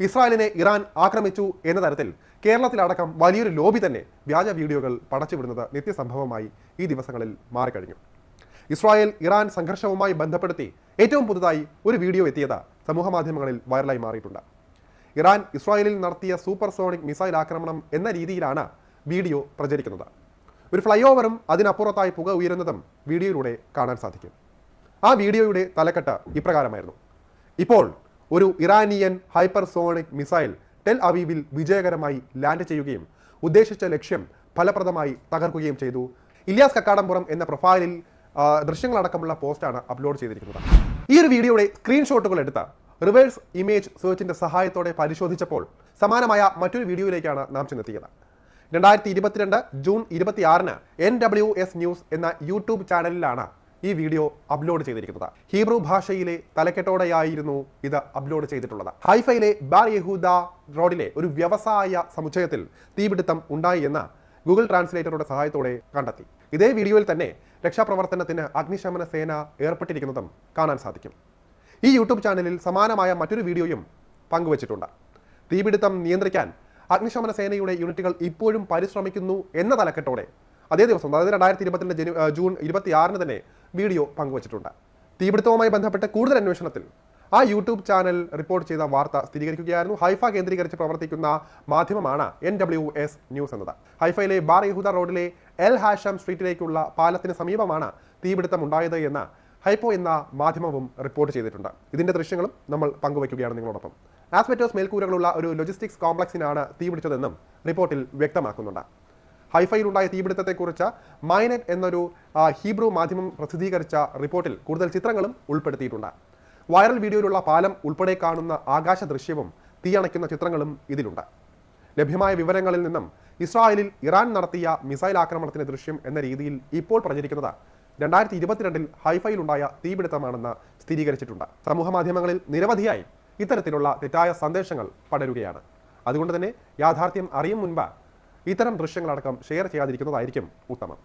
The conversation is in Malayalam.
ഇസ്രായേലിനെ ഇറാൻ ആക്രമിച്ചു എന്ന തരത്തിൽ കേരളത്തിലടക്കം വലിയൊരു ലോബി തന്നെ വ്യാജ വീഡിയോകൾ പടച്ചുവിടുന്നത് നിത്യസംഭവമായി ഈ ദിവസങ്ങളിൽ മാറിക്കഴിഞ്ഞു. ഇസ്രായേൽ ഇറാൻ സംഘർഷവുമായി ബന്ധപ്പെടുത്തി ഏറ്റവും പുതുതായി ഒരു വീഡിയോ എത്തിയത് സമൂഹമാധ്യമങ്ങളിൽ വൈറലായി മാറിയിട്ടുണ്ട്. ഇറാൻ ഇസ്രായേലിൽ നടത്തിയ സൂപ്പർസോണിക് മിസൈൽ ആക്രമണം എന്ന രീതിയിലാണ് വീഡിയോ പ്രചരിക്കുന്നത്. ഒരു ഫ്ലൈ ഓവറും അതിനപ്പുറത്തായി പുക ഉയരുന്നതും വീഡിയോയിലൂടെ കാണാൻ സാധിക്കും. ആ വീഡിയോയുടെ തലക്കെട്ട് ഇപ്രകാരമായിരുന്നു. ഇപ്പോൾ ഒരു ഇറാനിയൻ ഹൈപ്പർസോണിക് മിസൈൽ ടെൽ അവീവിൽ വിജയകരമായി ലാൻഡ് ചെയ്യുകയും ഉദ്ദേശിച്ച ലക്ഷ്യം ഫലപ്രദമായി തകർക്കുകയും ചെയ്തു. ഇലിയാസ് കക്കാടംപുറം എന്ന പ്രൊഫൈലിൽ ദൃശ്യങ്ങളടക്കമുള്ള പോസ്റ്റാണ് അപ്ലോഡ് ചെയ്തിരിക്കുന്നത്. ഈ ഒരു വീഡിയോയുടെ സ്ക്രീൻഷോട്ടുകൾ എടുത്ത റിവേഴ്സ് ഇമേജ് സെർച്ചിന്റെ സഹായത്തോടെ പരിശോധിച്ചപ്പോൾ സമാനമായ മറ്റൊരു വീഡിയോയിലേക്കാണ് നാം ചെന്നെത്തിയത്. രണ്ടായിരത്തി ഇരുപത്തിരണ്ട് ജൂൺ ഇരുപത്തിയാറിന് എൻ ഡബ്ല്യു എസ് ന്യൂസ് എന്ന യൂട്യൂബ് ചാനലിലാണ് ഈ വീഡിയോ അപ്ലോഡ് ചെയ്തിരിക്കുന്നത്. ഹീബ്രു ഭാഷയിലെ തലക്കെട്ടോടെയായിരുന്നു ഇത് അപ്ലോഡ് ചെയ്തിട്ടുള്ളത്. ഹൈഫയിലെ ബാർ യഹൂദ റോഡിലെ ഒരു വ്യവസായ സമുച്ചയത്തിൽ തീപിടുത്തം ഉണ്ടായി എന്ന് ഗൂഗിൾ ട്രാൻസ്ലേറ്ററുടെ സഹായത്തോടെ കണ്ടെത്തി. ഇതേ വീഡിയോയിൽ തന്നെ രക്ഷാപ്രവർത്തനത്തിന് അഗ്നിശമന സേന ഏർപ്പെട്ടിരിക്കുന്നതും കാണാൻ സാധിക്കും. ഈ യൂട്യൂബ് ചാനലിൽ സമാനമായ മറ്റൊരു വീഡിയോയും പങ്കുവച്ചിട്ടുണ്ട്. തീപിടുത്തം നിയന്ത്രിക്കാൻ അഗ്നിശമന സേനയുടെ യൂണിറ്റുകൾ ഇപ്പോഴും പരിശ്രമിക്കുന്നു എന്ന തലക്കെട്ടോടെ. അതേ ദിവസം അതായത് രണ്ടായിരത്തി ഇരുപത്തിരണ്ട് ജനു ജൂൺ ഇരുപത്തിയാറിന് തന്നെ വീഡിയോ പങ്കുവച്ചിട്ടുണ്ട്. തീപിടുത്തവുമായി ബന്ധപ്പെട്ട് കൂടുതൽ അന്വേഷണത്തിൽ ആ യൂട്യൂബ് ചാനൽ റിപ്പോർട്ട് ചെയ്ത വാർത്ത സ്ഥിരീകരിക്കുകയായിരുന്നു. ഹൈഫ കേന്ദ്രീകരിച്ച് പ്രവർത്തിക്കുന്ന മാധ്യമമാണ് എൻ ഡബ്ല്യു എസ് ന്യൂസ് എന്നത്. ഹൈഫയിലെ ബാർ യഹൂദ റോഡിലെ എൽ ഹാഷം സ്ട്രീറ്റിലേക്കുള്ള പാലത്തിന് സമീപമാണ് തീപിടുത്തം ഉണ്ടായത് എന്ന് ഹൈപ്പോ എന്ന മാധ്യമവും റിപ്പോർട്ട് ചെയ്തിട്ടുണ്ട്. ഇതിന്റെ ദൃശ്യങ്ങളും നമ്മൾ പങ്കുവയ്ക്കുകയാണ് നിങ്ങളോടൊപ്പം. ആസ്മെറ്റോസ് മേൽക്കൂരകളുള്ള ഒരു ലോജിസ്റ്റിക്സ് കോംപ്ലക്സിനാണ് തീപിടിച്ചതെന്നും റിപ്പോർട്ടിൽ വ്യക്തമാക്കുന്നുണ്ട്. ഹൈഫയിലുണ്ടായ തീപിടുത്തത്തെക്കുറിച്ച് മൈനറ്റ് എന്നൊരു ഹീബ്രു മാധ്യമം പ്രസിദ്ധീകരിച്ച റിപ്പോർട്ടിൽ കൂടുതൽ ചിത്രങ്ങളും ഉൾപ്പെടുത്തിയിട്ടുണ്ട്. വൈറൽ വീഡിയോയിലുള്ള പാലം ഉൾപ്പെടെ കാണുന്ന ആകാശ ദൃശ്യവും തീയണയ്ക്കുന്ന ചിത്രങ്ങളും ഇതിലുണ്ട്. ലഭ്യമായ വിവരങ്ങളിൽ നിന്നും ഇസ്രായേലിൽ ഇറാൻ നടത്തിയ മിസൈൽ ആക്രമണത്തിന്റെ ദൃശ്യം എന്ന രീതിയിൽ ഇപ്പോൾ പ്രചരിക്കുന്നത് രണ്ടായിരത്തി ഇരുപത്തിരണ്ടിൽ ഹൈഫയിലുണ്ടായ തീപിടുത്തമാണെന്ന് സ്ഥിരീകരിച്ചിട്ടുണ്ട്. സമൂഹ മാധ്യമങ്ങളിൽ നിരവധിയായി ഇത്തരത്തിലുള്ള തെറ്റായ സന്ദേശങ്ങൾ പടരുകയാണ്. അതുകൊണ്ട് തന്നെ യാഥാർത്ഥ്യം അറിയും മുൻപ് ഇത്തരം ദൃശ്യങ്ങളടക്കം ഷെയർ ചെയ്യാതിരിക്കുന്നതായിരിക്കും ഉത്തമം.